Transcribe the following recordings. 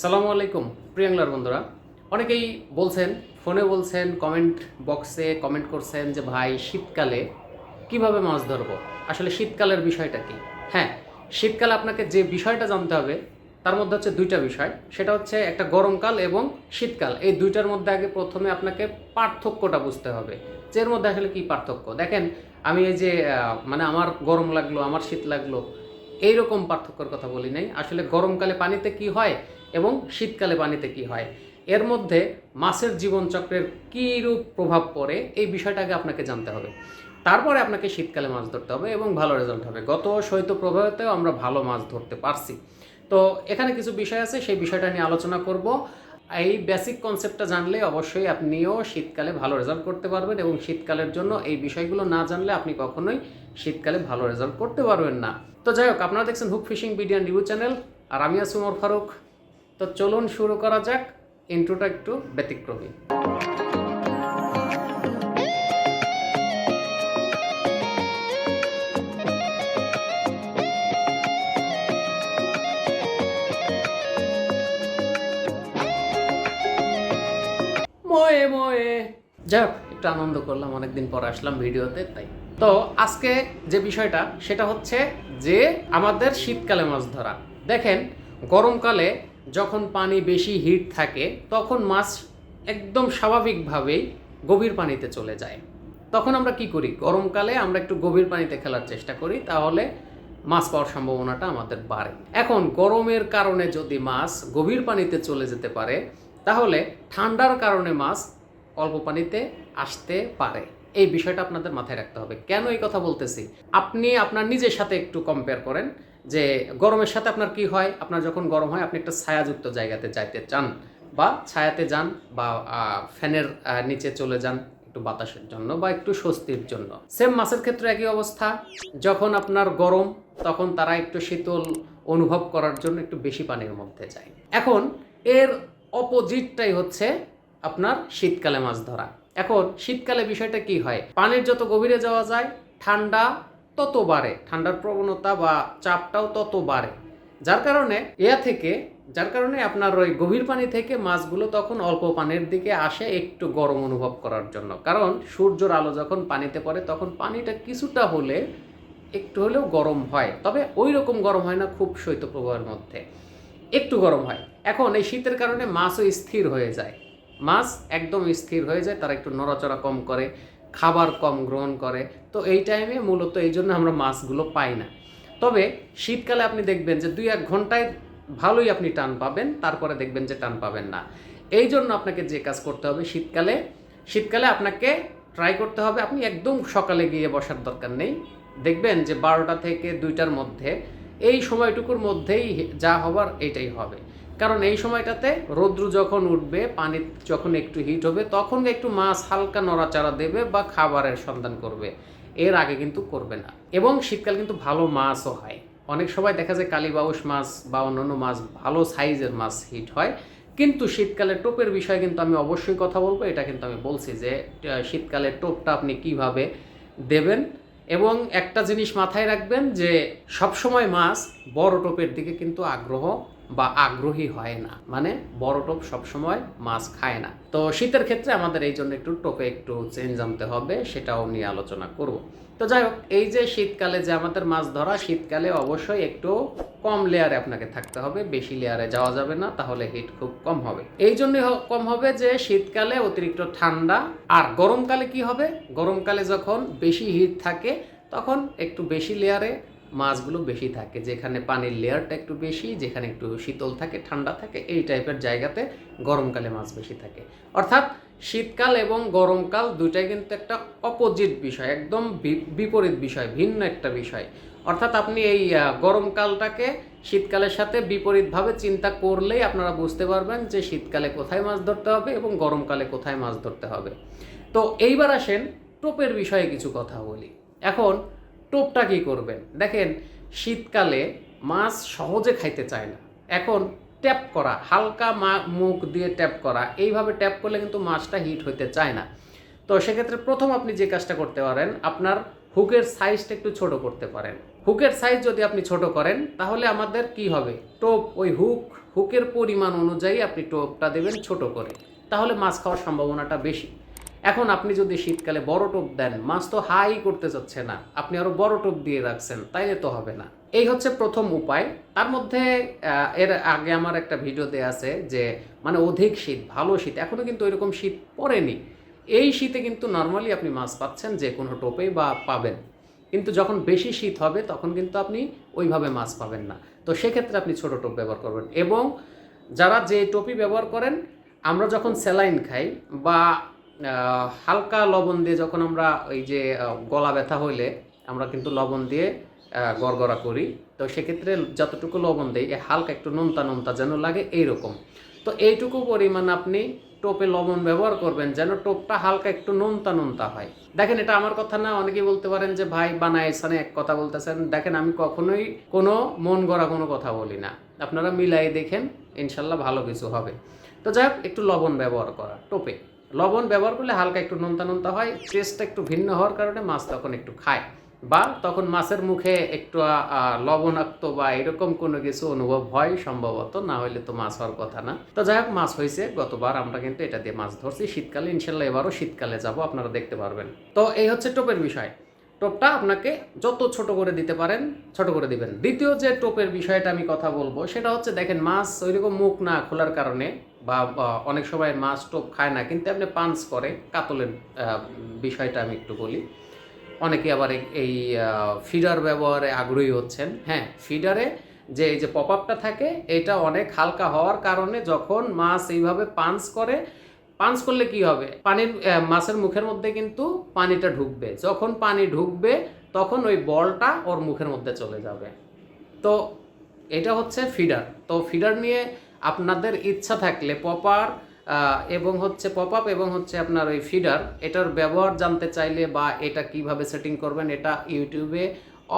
সালামু আলাইকুম প্রিয়াংলার বন্ধুরা। অনেকেই বলছেন, ফোনে বলছেন কমেন্ট বক্সে কমেন্ট করছেন যে, ভাই, শীতকালে কীভাবে মাছ ধরবো? আসলে শীতকালের বিষয়টা কি? হ্যাঁ শীতকালে আপনাকে যে বিষয়টা জানতে হবে, তার মধ্যে হচ্ছে দুইটা বিষয়। সেটা হচ্ছে একটা গরমকাল এবং শীতকাল। এই দুইটার মধ্যে আগে প্রথমে আপনাকে পার্থক্যটা বুঝতে হবে যে, এর মধ্যে আসলে কি পার্থক্য? দেখেন, আমি এই যে মানে আমার গরম লাগল, আমার শীত লাগল, এইরকম পার্থক্যর কথা বলি নাই। আসলে গরমকালে পানিতে কি হয়? এবং শীতকালে পানিতে কি হয়? এর মধ্যে মাছের জীবনচক্রের কী রূপ প্রভাব পড়ে? এই বিষয়টাকে আপনাকে জানতে হবে। তারপরে আপনাকে শীতকালে মাছ ধরতে হবে এবং ভালো রেজাল্ট হবে। গত শৈত্য প্রবাহেতেও আমরা ভালো মাছ ধরতে পারছি। তো এখানে কিছু বিষয় আছে, সেই বিষয়টা নিয়ে আলোচনা করব। এই বেসিক কনসেপ্টটা জানলে অবশ্যই আপনিও শীতকালে ভালো রেজাল্ট করতে পারবেন এবং শীতকালের জন্য এই বিষয়গুলো না জানলে আপনি কখনোই শীতকালে ভালো রেজাল্ট করতে পারবেন না। তো যাই হোক, আপনারা দেখছেন হুক ফিশিং বিডিয়ান রিভিউ চ্যানেল আর আমি আছি উমর ফারুক। তো চলুন শুরু করা যাক। ইন্ট্রোটা একটু ব্যতিক্রমী। ময়ে ময়ে। যাই হোক, একটু আনন্দ করলাম, অনেকদিন পর আসলাম ভিডিওতে, তাই। তো আজকে যে বিষয়টা, সেটা হচ্ছে যে আমাদের শীতকালে মাছ ধরা। দেখেন, গরমকালে যখন পানি বেশি হিট থাকে, তখন মাছ একদম স্বাভাবিকভাবেই গভীর পানিতে চলে যায়। তখন আমরা কি করি? গরমকালে আমরা একটু গভীর পানিতে খেলার চেষ্টা করি, তাহলে মাছ পাওয়ার সম্ভাবনাটা আমাদের বাড়ে। এখন, গরমের কারণে যদি মাছ গভীর পানিতে চলে যেতে পারে, তাহলে ঠান্ডার কারণে মাছ অল্প পানিতে আসতে পারে। এই বিষয়টা আপনাদের মাথায় রাখতে হবে। কেন এই কথা বলতেছি? আপনি আপনার নিজের সাথে একটু কম্পেয়ার করেন। যে গরমের সাথে আপনার কি হয়? আপনার যখন গরম হয়, আপনি একটা ছায়াযুক্ত জায়গাতে যাইতে চান বা ছায়াতে যান বা ফ্যানের নিচে চলে যান একটু বাতাসের জন্য বা একটু স্বস্তির জন্য। সেম মাছের ক্ষেত্রে একই অবস্থা। যখন আপনার গরম, তখন তারা একটু শীতল অনুভব করার জন্য একটু বেশি পানির মধ্যে যায়। এখন এর অপোজিটটাই হচ্ছে আপনার শীতকালে মাছ ধরা। এখন শীতকালে বিষয়টা কি হয়? পানির যত গভীরে যাওয়া যায়, ঠান্ডা তত বাড়ে, ঠান্ডার প্রবণতা বা চাপটাও তত বাড়ে। যার কারণে এয়া থেকে, যার কারণে আপনার ওই গভীর পানি থেকে মাছগুলো তখন অল্প পানির দিকে আসে একটু গরম অনুভব করার জন্য। কারণ সূর্যের আলো যখন পানিতে পড়ে, তখন পানিটা কিছুটা হলে, একটু হলেও গরম হয়। তবে ওই রকম গরম হয় না খুব শৈত্যপ্রবাহের মধ্যে। একটু গরম হয়। এখন এই শীতের কারণে মাছও স্থির হয়ে যায়। মাছ একদম স্থির হয়ে যায়, তারা একটু নড়াচড়া কম করে। খাবার কম গ্রহণ করে। তো এই টাইমে মূলত এই জন্য আমরা মাছগুলো পাই না। তবে শীতকালে আপনি দেখবেন যে দুই এক ঘন্টায় ভালোই আপনি টান পাবেন, তারপরে দেখবেন যে টান পাবেন না। এই জন্য আপনাকে যে কাজ করতে হবে শীতকালে শীতকালে আপনাকে ট্রাই করতে হবে, আপনি একদম সকালে গিয়ে বসার দরকার নেই। দেখবেন যে বারোটা থেকে দুইটার মধ্যে, এই সময়টুকুর মধ্যেই যা হবার এটাই হবে। কারণ এই সময়টাতে রৌদ্র যখন উঠবে, পানি যখন একটু হিট হবে, তখন একটু মাছ হালকা নড়াচড়া দেবে বা খাবারের সন্ধান করবে। এর আগে কিন্তু করবে না। এবং শীতকাল কিন্তু ভালো মাছও হয়। অনেক সময় দেখা যায় কালীবাউস মাছ বা অন্যান্য মাছ ভালো সাইজের মাছ হিট হয়। কিন্তু শীতকালে টোপের বিষয়ে কিন্তু আমি অবশ্যই কথা বলব। এটা কিন্তু আমি বলছি যে শীতকালে টোপটা আপনি কীভাবে দেবেন? এবং একটা জিনিস মাথায় রাখবেন যে, সবসময় মাছ বড় টোপের দিকে কিন্তু আগ্রহ বা আগ্রহী হয় না। মানে বড় টোপ সবসময় মাছ খায় না। তো শীতের ক্ষেত্রে আমাদের এই জন্য একটু টোপে একটু চেঞ্জ আনতে হবে, সেটাও নিয়ে আলোচনা করব। তো যাই হোক, এই যে শীতকালে যে আমাদের মাছ ধরা, শীতকালে অবশ্যই একটু কম লেয়ারে আপনাকে থাকতে হবে। বেশি লেয়ারে যাওয়া যাবে না, তাহলে হিট খুব কম হবে। এই জন্যই হ- কম হবে যে শীতকালে অতিরিক্ত ঠান্ডা। আর গরমকালে কি হবে? গরমকালে যখন বেশি হিট থাকে, তখন একটু বেশি লেয়ারে মাছগুলো বেশি থাকে, যেখানে পানির লেয়ারটা একটু বেশি, যেখানে একটু শীতল থাকে, ঠান্ডা থাকে, এই টাইপের জায়গাতে গরমকালে মাছ বেশি থাকে। অর্থাৎ শীতকাল এবং গরমকাল দুইটাই কিন্তু একটা অপোজিট বিষয়, একদম বিপরীত বিষয়, ভিন্ন একটা বিষয়। অর্থাৎ আপনি এই গরমকালটাকে শীতকালের সাথে বিপরীতভাবে চিন্তা করলেই আপনারা বুঝতে পারবেন যে শীতকালে কোথায় মাছ ধরতে হবে এবং গরমকালে কোথায় মাছ ধরতে হবে। তো এইবার আসেন টোপের বিষয়ে কিছু কথা বলি। এখন টোপটা কি করবেন? দেখেন, শীতকালে মাছ সহজে খাইতে চায় না। এখন ট্যাপ করা, হালকা মা, মুখ দিয়ে ট্যাপ করা, এইভাবে ট্যাপ করলে কিন্তু মাছটা হিট হইতে চায় না। তো সেক্ষেত্রে প্রথম আপনি যে কাজটা করতে পারেন, আপনার হুকের সাইজটা একটু ছোট করতে পারেন। হুকের সাইজ যদি আপনি ছোট করেন, তাহলে আমাদের কি হবে? টোপ, ওই হুক, হুকের পরিমাণ অনুযায়ী আপনি টোপটা দেবেন ছোট করে। তাহলে মাছ খাওয়ার সম্ভাবনাটা বেশি। এখন আপনি যদি শীতকালে বড় টোপ দেন, মাছ তো হাই করতে চাচ্ছে না, আপনি আরও বড় টোপ দিয়ে রাখছেন, তাইলে তো হবে না। এই হচ্ছে প্রথম উপায়। তার মধ্যে এর আগে আমার একটা ভিডিও দেয়া আছে যে মানে অধিক শীত, ভালো শীত, এখনও কিন্তু ওইরকম শীত পড়েনি। এই শীতে কিন্তু নর্মালি আপনি মাছ পাচ্ছেন যে কোনো টোপে বা পাবেন। কিন্তু যখন বেশি শীত হবে, তখন কিন্তু আপনি ওইভাবে মাছ পাবেন না। তো সেক্ষেত্রে আপনি ছোট টোপ ব্যবহার করবেন এবং যারা যে টোপি ব্যবহার করেন, আমরা যখন স্যালাইন খাই বা হালকা লবণ দিয়ে যখন আমরা ওই যে গলা ব্যথা হইলে আমরা কিন্তু লবণ দিয়ে গড়গড়া করি। তো সেক্ষেত্রে যতটুকু লবণ দিই হালকা একটু নোনতা নোনতা যেন লাগে এইরকম। তো এইটুকু পরিমাণ আপনি টোপে লবণ ব্যবহার করবেন যেন টোপটা হালকা একটু নোনতা নোনতা হয়। দেখেন, এটা আমার কথা না, অনেকেই বলতে পারেন যে, ভাই, বানায় বানাইছানে এক কথা বলতেছেন। দেখেন, আমি কখনোই কোনো মন গড়া কোনো কথা বলি না। আপনারা মিলাই দেখেন, ইনশাল্লাহ ভালো কিছু হবে। তো যাই একটু লবণ ব্যবহার করা টোপে। লবণ ব্যবহার করলে হালকা একটু নোনতা নোনতা হয় টেস্টটা একটু ভিন্ন হওয়ার কারণে মাছ তখন একটু খায়। বা তখন মাছের মুখে একটু লবণাক্ত বা এরকম কোনো কিছু অনুভব হয় সম্ভবত, না হলে তো মাছ হওয়ার কথা না। তো যাই হোক, মাছ হয়েছে গতবার আমরা কিন্তু এটা দিয়ে মাছ ধরছি। শীতকালে, ইনশাল্লাহ এবারও শীতকালে যাব, আপনারা দেখতে পারবেন। তো এই হচ্ছে টোপের বিষয়। টোপটা আপনাকে যত ছোট করে দিতে পারেন, ছোট করে দিবেন। দ্বিতীয় যে টোপের বিষয়টা আমি কথা বলব, সেটা হচ্ছে দেখেন মাছ ওইরকম মুখ না খোলার কারণে বা অনেক সময় মাছ টোপ খায় না, কিন্তু আপনি পাঞ্চ করে, কাতলের বিষয়টা আমি একটু বলি। অনেকে আবার এই- এই ফিডার ব্যবহারে আগ্রহী হচ্ছেন। হ্যাঁ ফিডারে যে, এই যে পপ আপটা থাকে, এটা অনেক হালকা হওয়ার কারণে যখন মাছ এইভাবে পাঞ্চ করে পাঞ্চ করলে কি হবে? পানির মাছের মুখের মধ্যে কিন্তু পানিটা ঢুকবে। যখন পানি ঢুকবে, তখন ওই বলটা ওর মুখের মধ্যে চলে যাবে। তো এটা হচ্ছে ফিডার। তো ফিডার নিয়ে আপনাদের ইচ্ছা থাকলে পপার এবং হচ্ছে পপ আপ এবং হচ্ছে আপনার ওই ফিডার, এটার ব্যবহার জানতে চাইলে বা এটা কীভাবে সেটিং করবেন, এটা ইউটিউবে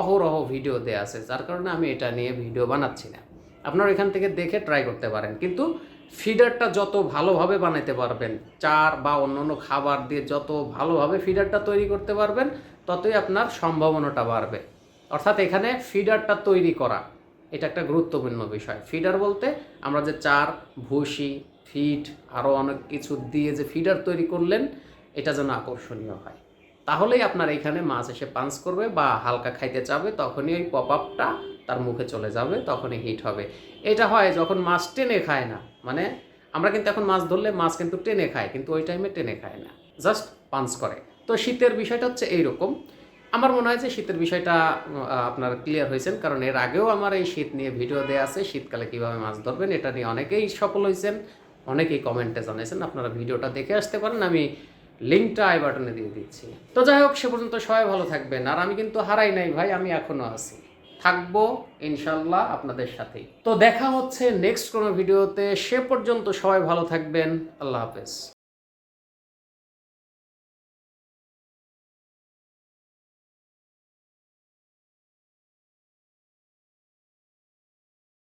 অহরহ ভিডিও দেওয়া আছে। যার কারণে আমি এটা নিয়ে ভিডিও বানাচ্ছি না। আপনারা এখান থেকে দেখে ট্রাই করতে পারেন। কিন্তু ফিডারটা যত ভালোভাবে বানাতে পারবেন, চার বা অন্যান্য খাবার দিয়ে যত ভালোভাবে ফিডারটা তৈরি করতে পারবেন, ততই আপনার সম্ভাবনাটা বাড়বে। অর্থাৎ এখানে ফিডারটা তৈরি করা, এটা একটা গুরুত্বপূর্ণ বিষয়। ফিডার বলতে আমরা যে চার, ভুসি, ফিড, আরও অনেক কিছু দিয়ে যে ফিডার তৈরি করলেন, এটা যেন আকর্ষণীয় হয়। তাহলেই আপনার এখানে মাছ এসে পাঞ্চ করবে বা হালকা খাইতে চাবে, তখনই ওই পপ আপটা তার মুখে চলে যাবে, তখনই হিট হবে। এটা হয় যখন মাছ টেনে খায় না মানে আমরা কিন্তু এখন মাছ ধরলে মাছ কিন্তু টেনে খায়, কিন্তু ওই টাইমে টেনে খায় না জাস্ট পাঞ্চ করে। তো শীতের বিষয়টা হচ্ছে এইরকম। আমার মনে হয় যে শীতের বিষয়টা আপনার ক্লিয়ার হয়েছেন, কারণ এর আগেও আমার এই শীত নিয়ে ভিডিও দেওয়া আছে, শীতকালে কীভাবে মাছ ধরবেন, এটা নিয়ে অনেকেই সফল হয়েছেন, অনেকেই কমেন্টে জানিয়েছেন, আপনারা ভিডিওটা দেখে আসতে পারেন, আমি লিঙ্কটা আই বাটনে দিয়ে দিচ্ছি। তো যাই হোক, সে পর্যন্ত সবাই ভালো থাকবেন, আর আমি কিন্তু হারাই নাই ভাই, আমি এখনও আছি। থাকব ইনশাল্লাহ আপনাদের সাথেই। তো দেখা হচ্ছে নেক্সট কোনো ভিডিওতে সে পর্যন্ত সবাই ভালো থাকবেন। আল্লাহ হাফেজ।